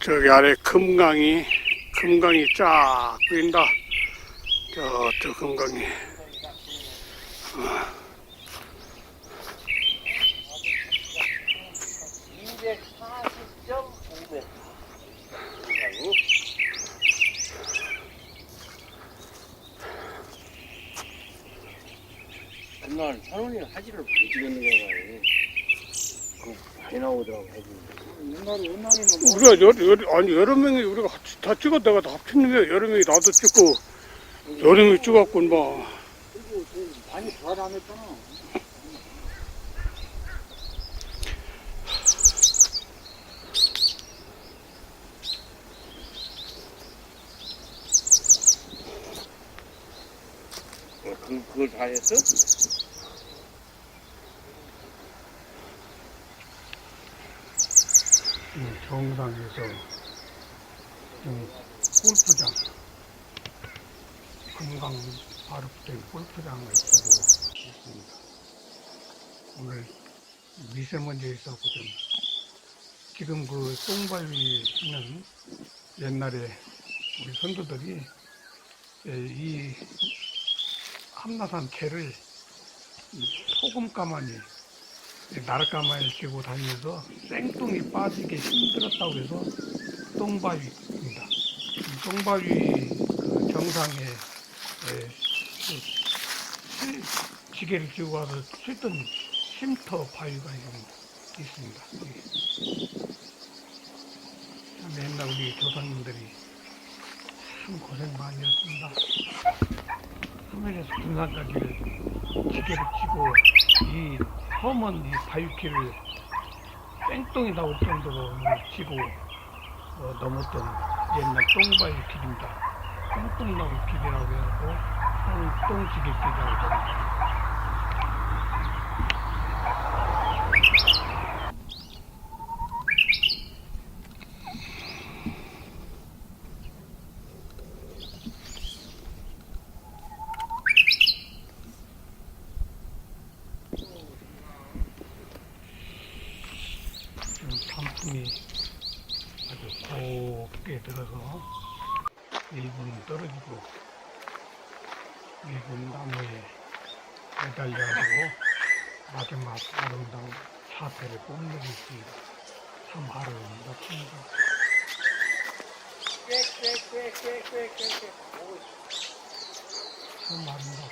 저기 아래 금강이 금강이 쫙 보인다. 저, 저 금강이. 어. 240.5m. 그날 선원이 하지를 많이 찍었는 거야. 그 많이 나오더라고 사진. 우리가 여, 여, 아니 여러 명이 우리가 같이 다 찍었다가 다 합치는 거야. 여러 명이 나도 찍고 여러 명이 찍었고 뭐. 그리고 그 많이 돌아다녔잖아. 그, 그걸 다 했어? 정상에서 음, 골프장 금강 붙은 골프장을 보고 있습니다. 오늘 미세먼지 있었고 좀 지금 그 똥바위는 옛날에 우리 선조들이 예, 이 함나산 개를 이 소금 가마니 나락가마에 끼고 다니면서 생똥이 빠지게 힘들었다고 해서 똥바위입니다. 이 똥바위 그 정상에 에, 그 실- 지게를 쥐고 와서 칠던 쉼터 바위가 좀 있습니다. 참 옛날 우리 조상님들이 참 고생 많이 했습니다. 하늘에서 군산까지를 지게를 치고 이 험한 이 바위길을 뺑똥이 나올 정도로 치고 어, 넘었던 옛날 똥바위 길입니다. 뺑똥 나올 길이라고 해갖고 똥지게 길이라고 합니다. 단풍이 아주 곱게 들어서 일부는 떨어지고 일부는 나무에 매달려가지고 마지막 아름다운 사태를 뽐내고 있습니다. 참 아름답습니다. 참 아름답습니다.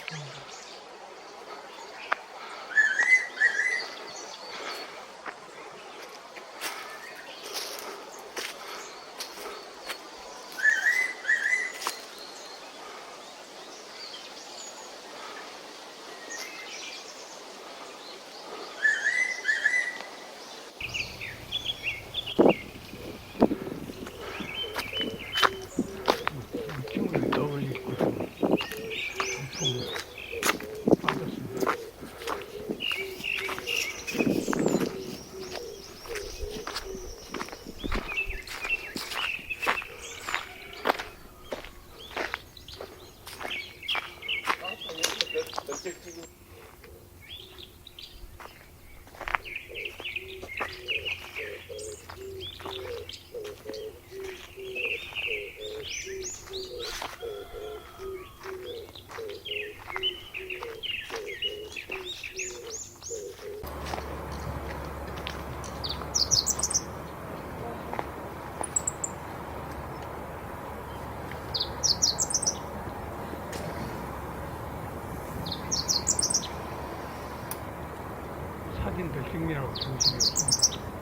50 사진들 찍느라고 정신이 없습니다.